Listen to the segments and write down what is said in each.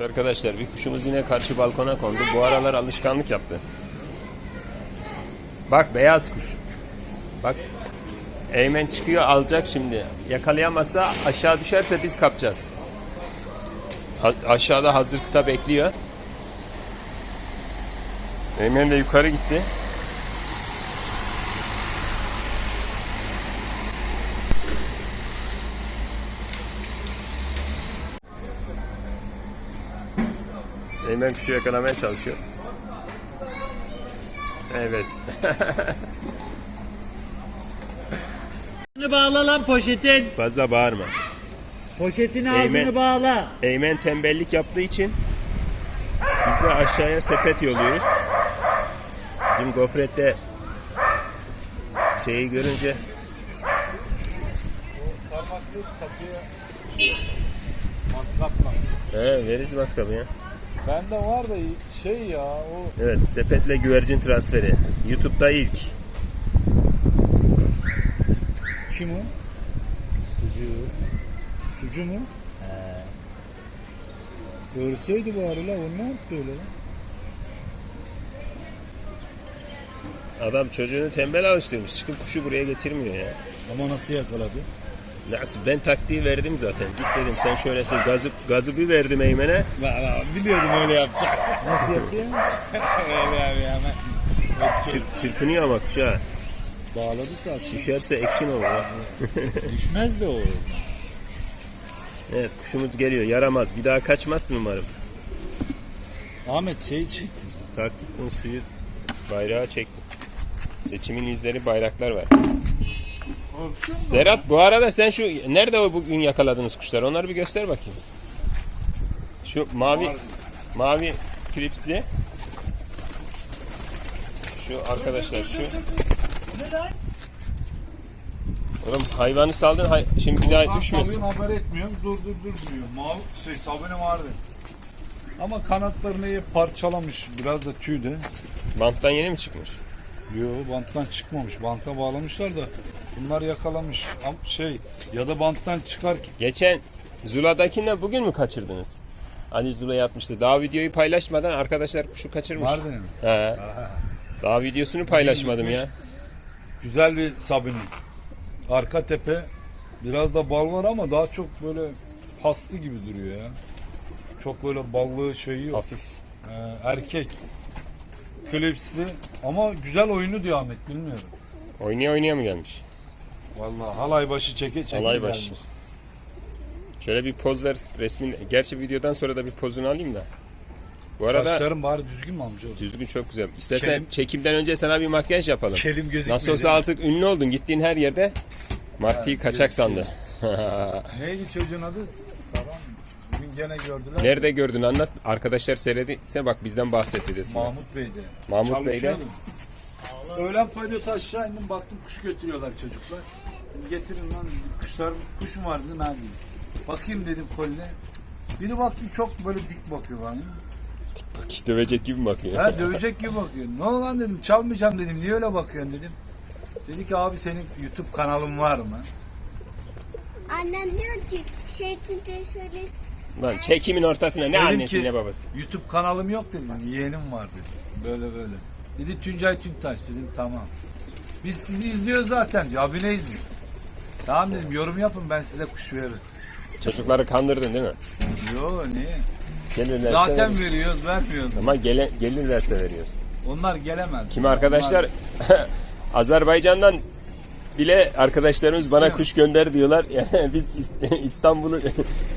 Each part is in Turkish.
Arkadaşlar bir kuşumuz yine karşı balkona kondu. Bu aralar alışkanlık yaptı. Bak beyaz kuş. Bak. Eymen çıkıyor alacak şimdi. Yakalayamazsa aşağı düşerse biz kapacağız. Aşağıda hazır kıta bekliyor. Eymen de yukarı gitti. Eymen kuşu yakalamaya çalışıyor. Evet. Ağzını bağla lan poşetin. Fazla bağırma. Poşetin ağzını bağla. Eymen tembellik yaptığı için biz de aşağıya sepet yolluyoruz. Bizim gofrette şeyi görünce he, veririz matkabı ya. Bende var da şey ya o Evet sepetle güvercin transferi. Youtube'da ilk. kim o? Sucu. Sucu mu? He. Görseydi bari la o ne yaptı öyle lan? Adam çocuğunu tembel alıştırmış. Çıkıp kuşu buraya getirmiyor ya. Ama nasıl yakaladı? Nasıl ben taktiği verdim zaten. Git dedim sen şöylesin gazı, gazı bir verdim Eymen'e. Biliyordum öyle yapacak. Nasıl yapıyor? öyle abi hemen. Çır, çırpınıyor ama kuş ha. Bağladı saç. Düşerse ekşin olur ha. Düşmez de o. Evet kuşumuz geliyor. Yaramaz. Bir daha kaçmazsın umarım. Ahmet şey çekti. Taktın suyu bayrağa çektin. Seçimin izleri bayraklar var. Serhat bu arada sen şu nerede o bugün yakaladığınız kuşlar? Onları bir göster bakayım. Şu mavi mavi klipsli. Şu arkadaşlar şu. Oğlum hayvanı saldın hay- şimdi bir daha düşmesin. Sabine haber etmiyorum. Dur dur dur diyor. Mavi şey Sabine vardı. Ama kanatlarını iyi parçalamış. Biraz da tüy de. Banttan yeni mi çıkmış? Yo banttan çıkmamış. Banta bağlamışlar da bunlar yakalamış. Am- Şey ya da banttan çıkar ki. Geçen Zula'dakinden bugün mü kaçırdınız? Ali Zula'ya atmıştı. Daha videoyu paylaşmadan arkadaşlar kuşu kaçırmış. Vardı mı? He. Daha videosunu paylaşmadım ya. Güzel bir Sabine. Arka tepe biraz da bal var ama daha çok böyle paslı gibi duruyor ya. Çok böyle ballığı şeyi yok. Hafif. Ee, erkek. Klipsli ama güzel oyunu diyor Ahmet bilmiyorum. Oynaya oynaya mı gelmiş? Vallahi halay başı çeke çeke Alay başı. gelmiş. Şöyle bir poz ver resmin. Gerçi videodan sonra da bir pozunu alayım da. Bu arada Saçlarım bari düzgün mü amca? düzgün çok güzel. İstersen Kelim- çekimden önce sana bir makyaj yapalım. Kelim gözükmüyor. Nasıl olsa artık ünlü oldun. Gittiğin her yerde Martı'yı kaçak sandı. Neydi çocuğun adı? Saran. Bugün gene gördüler. Nerede gördün anlat. Arkadaşlar seyrediyse bak bizden bahsetti desin. Mahmut Bey'de. Mahmut Bey'de. Çalışıyordum. Öğlen paydası aşağı indim baktım kuş götürüyorlar çocuklar. Dedim, Getirin lan kuşlar kuş mu var dedim ha dedim. Bakayım dedim koline. Biri baktım çok böyle dik bakıyor bana. Bak dövecek gibi mi bakıyor? Ha dövecek gibi bakıyor. Ne olan dedim çalmayacağım dedim. Niye öyle bakıyorsun dedim. Dedi ki abi senin YouTube kanalın var mı? Annem diyor ki şey Tunç'a söyle Lan çekimin ortasına ne Dedim annesi ki, ne babası. YouTube kanalım yok dedim. Yeğenim var dedim. Böyle böyle. Dedi Tuncay Tüntaş dedim tamam. Biz sizi izliyoruz zaten diyor. Aboneyiz diyor. Tamam dedim yorum yapın ben size kuş veririm. Çocukları kandırdın değil mi? Yo niye? Gelirlerse Zaten veririz. veriyoruz vermiyoruz. Ama gele, gelirlerse veriyoruz. Onlar gelemez. Kimi arkadaşlar Azerbaycan'dan bile arkadaşlarımız bana kuş gönder diyorlar. Yani biz İst- İstanbul'u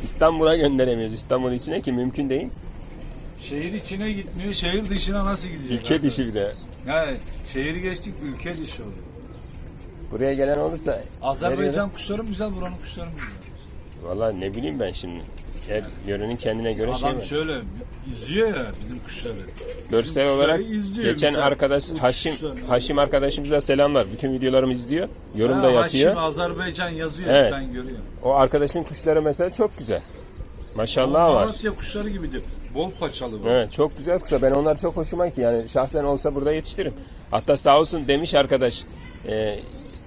İstanbul'a gönderemiyoruz. İstanbul içine ki mümkün değil. Şehir içine gitmiyor. Şehir dışına nasıl gidecek? Ülke arkadaş? dışı bir de. Yani şehri geçtik ülke dışı oluyor. Buraya gelen olursa Azerbaycan kuşları mı güzel buranın kuşları mı güzel? Vallahi ne bileyim ben şimdi. Her yörenin kendine göre şey Adam var. şöyle izliyor ya bizim kuşları. Görsel kuşları olarak izliyor geçen mesela. arkadaş. Haşim Haşim arkadaşımıza selamlar. Bütün videolarımı izliyor. Yorum da yapıyor. Haşim Azerbaycan yazıyor Evet. ben görüyorum. O arkadaşın kuşları mesela çok güzel. Maşallah var. Malatya kuşları gibidir. Bol paçalı bu. Evet çok güzel kuşlar. Ben onlar çok hoşuma gitti. Yani şahsen olsa burada yetiştiririm. Hatta sağ olsun demiş arkadaş e,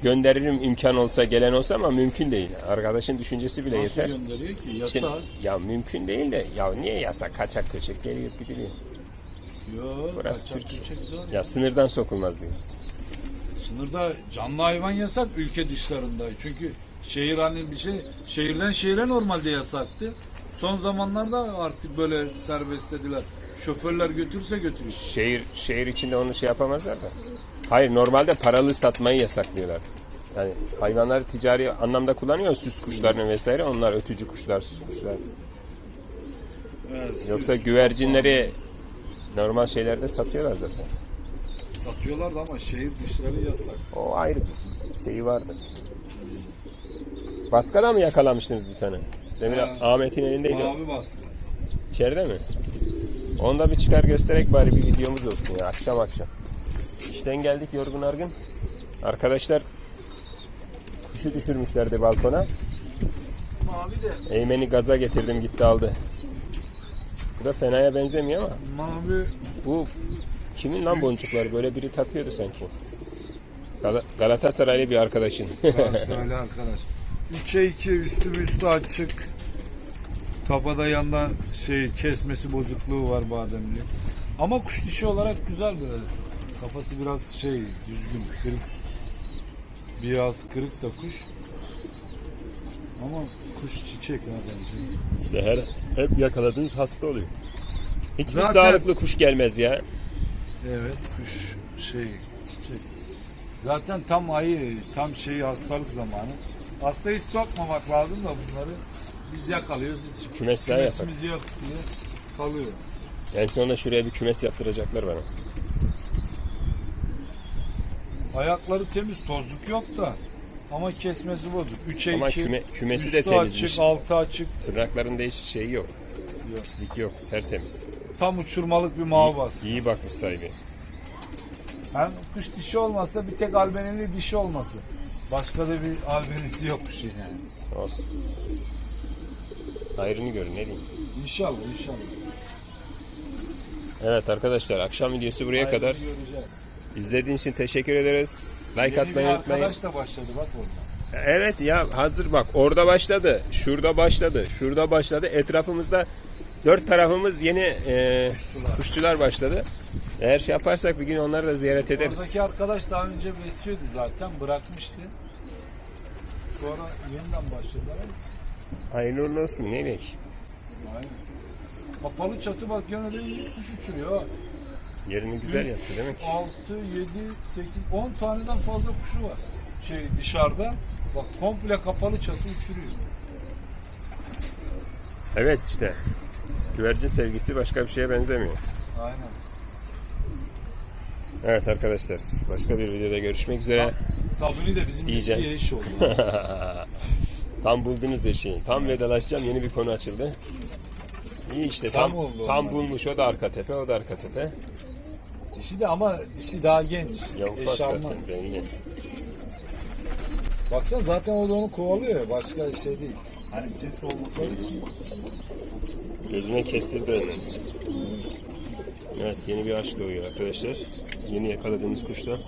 gönderirim imkan olsa gelen olsa ama mümkün değil. Arkadaşın düşüncesi bile Nasıl yeter. gönderiyor ki? Yasak. ya mümkün değil de ya niye yasak kaçak köçek geliyor gidiliyor. Yok. Burası kaçak Türkiye. köçek zor. Ya sınırdan sokulmaz diyor. Sınırda canlı hayvan yasak ülke dışlarında. Çünkü şehir hani bir şey şehirden şehire normalde yasaktı. Son zamanlarda artık böyle serbestlediler. Şoförler götürürse götürür. Şehir şehir içinde onu şey yapamazlar da. Hayır normalde paralı satmayı yasaklıyorlar. Yani hayvanları ticari anlamda kullanıyor süs kuşlarını vesaire onlar ötücü kuşlar süs kuşlar. Evet, Yoksa güvercinleri normal şeylerde satıyorlar zaten. satıyorlardı ama şehir dışları yasak. O ayrı bir şeyi vardır. Baskada mı yakalamıştınız bir tane? Demin Ha. Ahmet'in elindeydi. Mavi baskı. İçeride mi? Onda bir çıkar göstererek bari bir videomuz olsun ya akşam akşam. İşten geldik yorgun argın. Arkadaşlar kuşu düşürmüşlerdi balkona. Mavi de Eymen'i gaza getirdim gitti aldı. Bu da fenaya benzemiyor ama mavi bu kimin lan boncukları böyle biri takıyordu sanki. Gal- Galatasaraylı bir arkadaşın. Söyle arkadaş. 3'e 2 üstü üstü açık. Kafada yanda şey kesmesi bozukluğu var bademli. Ama kuş dişi olarak güzel böyle. Kafası biraz şey düzgün kırık. Biraz kırık da kuş. Ama kuş çiçek ha bence. İşte her hep yakaladığınız hasta oluyor. Hiçbir Zaten- sağlıklı kuş gelmez ya. Evet kuş şey çiçek. Zaten tam ayı tam şey hastalık zamanı. Hasta hiç sokmamak lazım da bunları biz yakalıyoruz. Hiç Kümes daha yapar. kümesimiz yok diye kalıyor. En sonunda şuraya bir kümes yaptıracaklar bana. Ayakları temiz, tozluk yok da. Ama kesmesi bozuk. 3'e Ama 2. küme- kümesi de temizmiş. açık, altı açık. Tırnakların değişik şeyi yok. Pislik yok. Tertemiz. Tam uçurmalık bir mavi bas. İyi bakmış sahibi. Hem kuş dişi olmasa bir tek albenili dişi olması. Başka da bir albenisi yok kuşun yani. Olsun. Hayrını görün ne diyeyim. İnşallah inşallah. Evet arkadaşlar akşam videosu buraya Hayrını kadar. göreceğiz. İzlediğiniz için teşekkür ederiz. Like Yeni atmayı unutmayın. arkadaş da başladı bak orada. Evet ya hazır bak orada başladı. Şurada başladı. Şurada başladı. Etrafımızda dört tarafımız yeni e, Kuşçular. kuşçular başladı. Eğer şey yaparsak bir gün onları da ziyaret ederiz. Oradaki arkadaş daha önce besliyordu zaten bırakmıştı. Sonra yeniden başladılar. Hayırlı uğurlu olsun. Ne diyeyim? Aynen. Kapalı çatı bak da bir kuş uçuruyor. ha. Yerini güzel yaptı değil mi? 6, 7, 8, 10 taneden fazla kuşu var. Şey dışarıda. Bak komple kapalı çatı uçuruyor. Evet işte. Güvercin sevgisi başka bir şeye benzemiyor. Aynen. Evet arkadaşlar başka bir videoda görüşmek üzere. Sabuni de bizim Diyeceğim. eski eş oldu. Tam buldunuz eşeği. Tam vedalaşacağım yeni bir konu açıldı. İyi işte tam Tam oldu tam onlar. bulmuş o da arka tepe o da arka tepe. dişi de ama dişi daha genç. Yavuk Eş zaten almaz. belli. Baksana zaten o da onu kovalıyor ya. Başka şey değil. Hani cins oldukları için. Gözüne kestirdi öyle. Evet yeni bir aşk doğuyor arkadaşlar. Yeni yakaladığımız kuşlar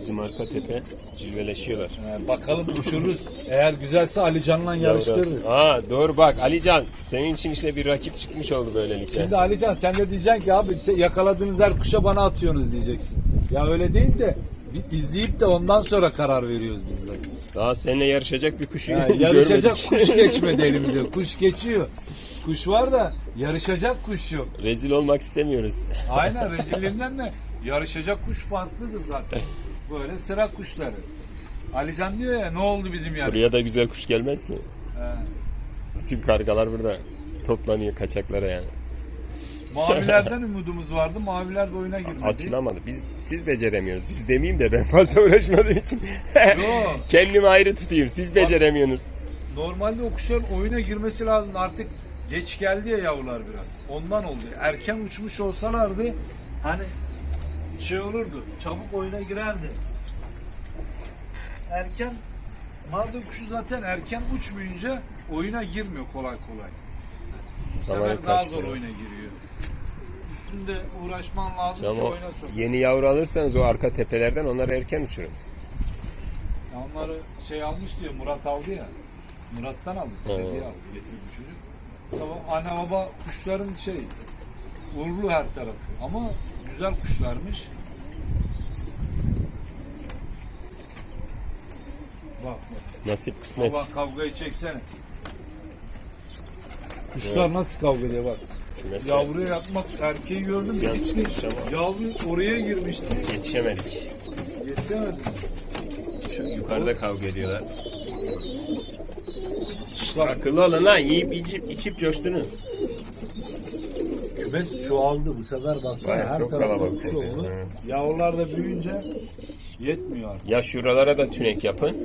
bizim arka tepe cilveleşiyorlar. Ee, bakalım uçururuz. Eğer güzelse Ali Can'la yarıştırırız. Aa doğru bak Alican senin için işte bir rakip çıkmış oldu böylelikle. Şimdi Alican sen de diyeceksin ki abi yakaladığınız her kuşa bana atıyorsunuz diyeceksin. Ya öyle değil de bir izleyip de ondan sonra karar veriyoruz biz de. Daha seninle yarışacak bir kuşu Ha, yarışacak görmedik. kuş geçmedi elimizde. Kuş geçiyor. Kuş var da yarışacak kuş yok. Rezil olmak istemiyoruz. Aynen rezilliğinden de yarışacak kuş farklıdır zaten. Böyle sıra kuşları. Alican diyor ya ne oldu bizim yarış? Buraya da güzel kuş gelmez ki. He. Bütün kargalar burada toplanıyor kaçaklara yani. Mavilerden umudumuz vardı. Maviler de oyuna girmedi. Açılamadı. Biz siz beceremiyoruz. Biz demeyeyim de ben fazla uğraşmadığım için. Kendimi ayrı tutayım. Siz beceremiyorsunuz. Normalde o kuşların oyuna girmesi lazım. Artık geç geldi ya yavrular biraz. Ondan oldu. Erken uçmuş olsalardı hani şey olurdu. Çabuk oyuna girerdi. Erken Madem kuşu zaten erken uçmayınca oyuna girmiyor kolay kolay. Bu sefer daha zor oyuna giriyor. Üstünde uğraşman lazım ki Ama oyuna sok. yeni yavru alırsanız o arka tepelerden onları erken uçurun. Onları şey almış diyor Murat aldı ya. Murat'tan aldı. He. Hediye aldı getirdi çocuk. Anne baba kuşların şey uğurlu her tarafı. Ama güzel kuşlarmış. Bak bak. Nasip kısmet. Baba kavgayı çeksene. Kuşlar nasıl kavga ediyor bak. Kümeste Yavruya yatmak erkeği gördüm çıkmış ama. Yavru oraya girmişti. Yetişemedik. Geçemedim. Şu yukarıda kavga ediyorlar. Kuşlar Akıllı olun lan yiyip içip, içip coştunuz. Kümes çoğaldı bu sefer baksana Bayağı her çok tarafta kalabalık kuş oldu. oldu. Hı. Yavrular da büyüyünce yetmiyor artık. Ya şuralara da tünek yapın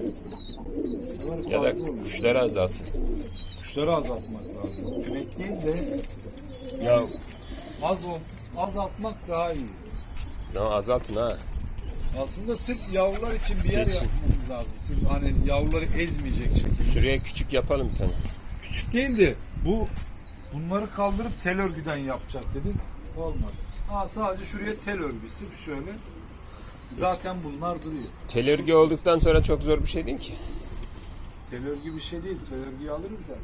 ya da kuşları azaltın. Kuşları azaltmak lazım. Kümek değil de Ya, az ol, azaltmak daha iyi. ya azaltın ha. Aslında sırf yavrular için bir yer Seçim. yapmamız lazım. Sırf hani yavruları ezmeyecek şekilde. Şuraya küçük yapalım bir tane. Küçük değil de bu bunları kaldırıp tel örgüden yapacak dedik. Olmaz. Ha sadece şuraya tel örgü sırf şöyle. Zaten bunlar duruyor. Tel örgü olduktan sonra çok zor bir şey değil ki. Tel örgü bir şey değil. Tel örgüyü alırız da.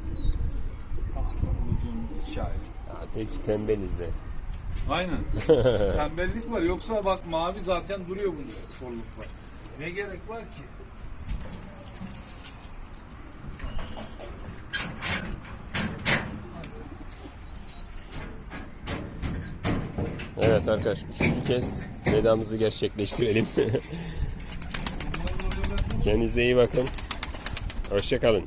Tahta uzun hikaye. Ya peki tembeliz de. Aynen. Tembellik var. Yoksa bak mavi zaten duruyor bunda. Sorluk var. Ne gerek var ki? Evet arkadaş üçüncü kez vedamızı gerçekleştirelim. Kendinize iyi bakın. Hoşçakalın.